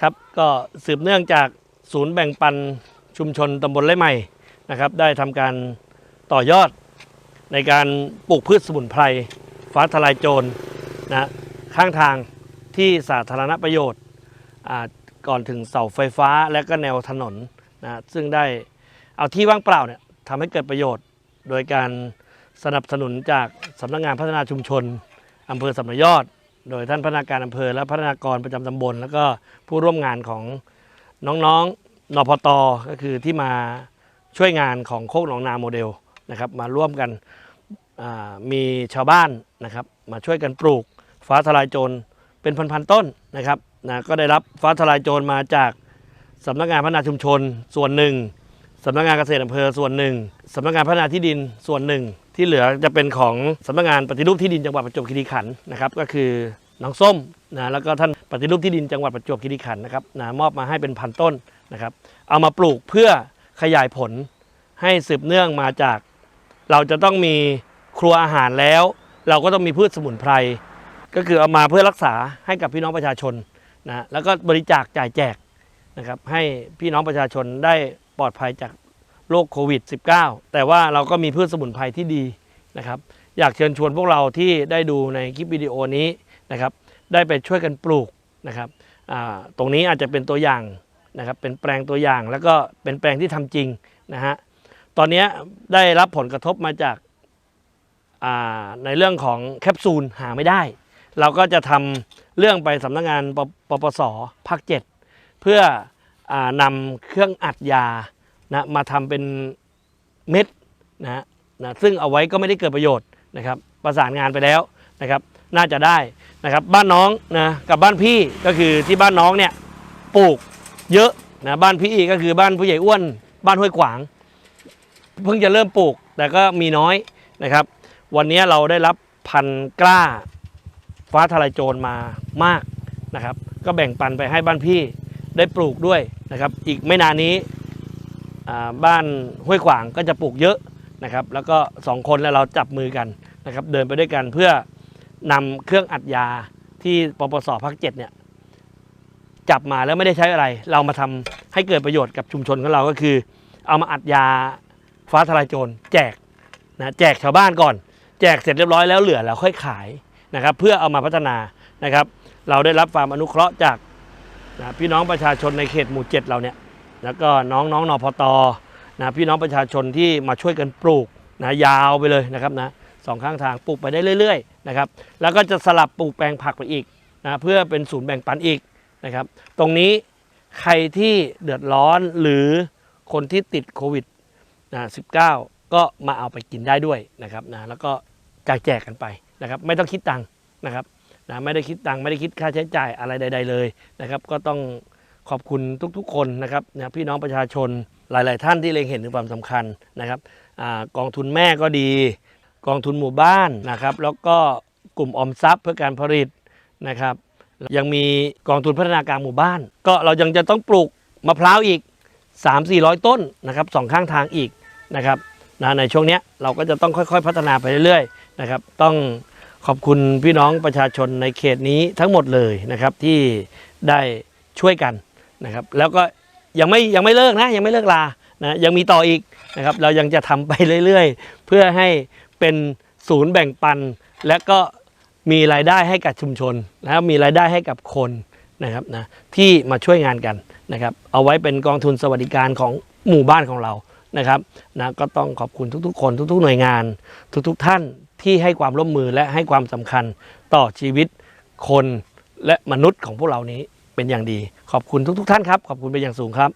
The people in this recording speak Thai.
ครับก็สืบเนื่องจากศูนย์แบ่งปันชุมชนตำบลไร่ใหม่นะครับ ได้ทำการต่อยอดในการปลูกพืชสมุนไพรฟ้าทลายโจรนะข้างทางที่สาธารณประโยชน์ก่อนถึงเสาไฟฟ้าและก็แนวถนนนะซึ่งได้เอาที่ว่างเปล่าเนี่ยทำให้เกิดประโยชน์ โดยการสนับสนุนจากสำนักงานพัฒนาชุมชนอำเภอสำนักยอด โดยท่านพนักงานอำเภอ และพัฒนากรประจำตำบล แล้วก็ผู้ร่วมงานของน้องๆนพตก็คือที่มาช่วยงานของโคกหนองนาโมเดลนะครับมาร่วมกันมีชาวบ้านนะครับมาช่วยกันปลูกฟ้าทลายโจรเป็นพันๆต้นนะครับนะก็ได้รับฟ้าทลายโจรมาจากสำนักงานพัฒนาชุมชนส่วนหนึ่งสำนักงานเกษตรอำเภอส่วนหนึ่งสำนักงานพัฒนาที่ดินส่วนหนึ่ง ที่เหลือจะเป็นของสำนักงานปฏิรูปที่ดินจังหวัดประจวบคีรีขันธ์นะครับก็คือ น้องส้มนะแล้วก็ท่านปฏิรูปที่ดินจังหวัดประจวบคีรีขันธ์นะครับนะมอบมาให้เป็นพันต้นนะครับ เอามาปลูกเพื่อขยายผลให้สืบเนื่องมาจาก เราจะต้องมีครัวอาหารแล้ว เราก็ต้องมีพืชสมุนไพร ก็คือเอามาเพื่อรักษาให้กับพี่น้องประชาชนนะแล้วก็บริจาคจ่ายแจกนะครับให้พี่น้องประชาชนได้ปลอดภัยจากโรคโควิด -19 แต่ว่าเราก็มีพืชสมุนไพรที่ดีนะครับ อยากเชิญชวนพวกเราที่ได้ดูในคลิปวิดีโอนี้ นะครับ ได้ไปช่วยกันปลูกนะครับตรงนี้อาจจะเป็นตัวอย่างนะครับ เป็นแปลงตัวอย่างแล้วก็เป็นแปลงที่ทำจริงนะฮะตอนนี้ได้รับผลกระทบมาจากาในเรื่องของแคปซูลหาไม่ได้ เราก็จะทำเรื่องไปสำนักงานปปปสภาค7เพื่ออนำเครื่องอัดยานะมาทำเป็นเม็ดนะนะซึ่งเอาไว้ก็ไม่ได้เกิดประโยชน์นะครับ ประสานงานไปแล้วนะครับ น่าจะได้นะครับบ้านน้องนะกับบ้านพี่ก็คือที่บ้านน้องเนี่ยปลูกเยอะนะบ้านพี่ก็คือบ้านผู้ใหญ่อ้วน บ้านห้วยขวาง เพิ่งจะเริ่มปลูกแต่ก็มีน้อยนะครับ วันนี้เราได้รับพันกล้า ฟ้าทลายโจรมามากนะครับ ก็แบ่งปันไปให้บ้านพี่ได้ปลูกด้วยนะครับ อีกไม่นานนี้บ้านห้วยขวางก็จะปลูกเยอะนะครับ แล้วก็สองคนแล้วเราจับมือกันนะครับ เดินไปด้วยกันเพื่อ นำเครื่องอัดยาที่ปปสภาคเจ็ดเนี่ยจับมาแล้วไม่ได้ใช้อะไร เรามาทำให้เกิดประโยชน์กับชุมชนของเราก็คือ เอามาอัดยาฟ้าทลายโจรแจกนะแจกชาวบ้านก่อน แจกเสร็จเรียบร้อยแล้วเหลือเราค่อยขายนะครับ เพื่อเอามาพัฒนานะครับ เราได้รับความอนุเคราะห์จากนะพี่น้องประชาชนในเขตหมู่เจ็ดเราเนี่ย แล้วก็น้องน้องนอพตนะพี่น้องประชาชนที่มาช่วยกันปลูกนะยาวไปเลยนะครับนะสองข้างทางปลูกไปได้เรื่อย ๆ นะครับ แล้วก็จะสลับปลูกแปลงผักไปอีกนะเพื่อเป็นศูนย์แบ่งปันอีกนะครับ ตรงนี้ใครที่เดือดร้อนหรือคนที่ติดโควิดนะ19 ก็มาเอาไปกินได้ด้วยนะครับนะแล้วก็จ่ายแจกกันไปนะครับ ไม่ต้องคิดตังค์นะครับนะไม่ได้คิดตังค์ไม่ได้คิดค่าใช้จ่ายอะไรใด ๆ เลยนะครับ ก็ต้องขอบคุณทุกๆ คนนะครับนะพี่น้องประชาชนหลาย ๆ ท่านที่เล็งเห็นถึงความสำคัญนะครับอกองทุนแม่ก็ดี กองทุนหมู่บ้านนะครับ แล้วก็กลุ่มออมทรัพย์เพื่อการผลิตนะครับ ยังมีกองทุนพัฒนาการหมู่บ้าน ก็เรายังจะต้องปลูกมะพร้าวอีก 3 4 0 0 ต้นนะครับสองข้างทางอีกนะครับนะในช่วงนี้เราก็จะต้องค่อยๆ พัฒนาไปเรื่อยๆนะครับ ต้องขอบคุณพี่น้องประชาชนในเขตนี้ทั้งหมดเลยนะครับที่ได้ช่วยกันนะครับ แล้วก็ยังไม่ยังไม่เลิกนะยังไม่เลิกลานะยังมีต่ออีกนะครับ เรายังจะทำไปเรื่อยๆ เพื่อให้ เป็นศูนย์แบ่งปัน และก็มีรายได้ให้กับชุมชนนะครับมีรายได้ให้กับคนนะครับนะที่มาช่วยงานกันนะครับ เอาไว้เป็นกองทุนสวัสดิการของหมู่บ้านของเรานะครับนะก็ต้องขอบคุณทุกๆ คนทุก ๆ หน่วยงาน ทุกๆ ท่านที่ให้ความร่วมมือและให้ความสำคัญต่อชีวิตคนและมนุษย์ของพวกเรานี้เป็นอย่างดี ขอบคุณทุก ๆ ท่านครับ ขอบคุณเป็นอย่างสูงครับ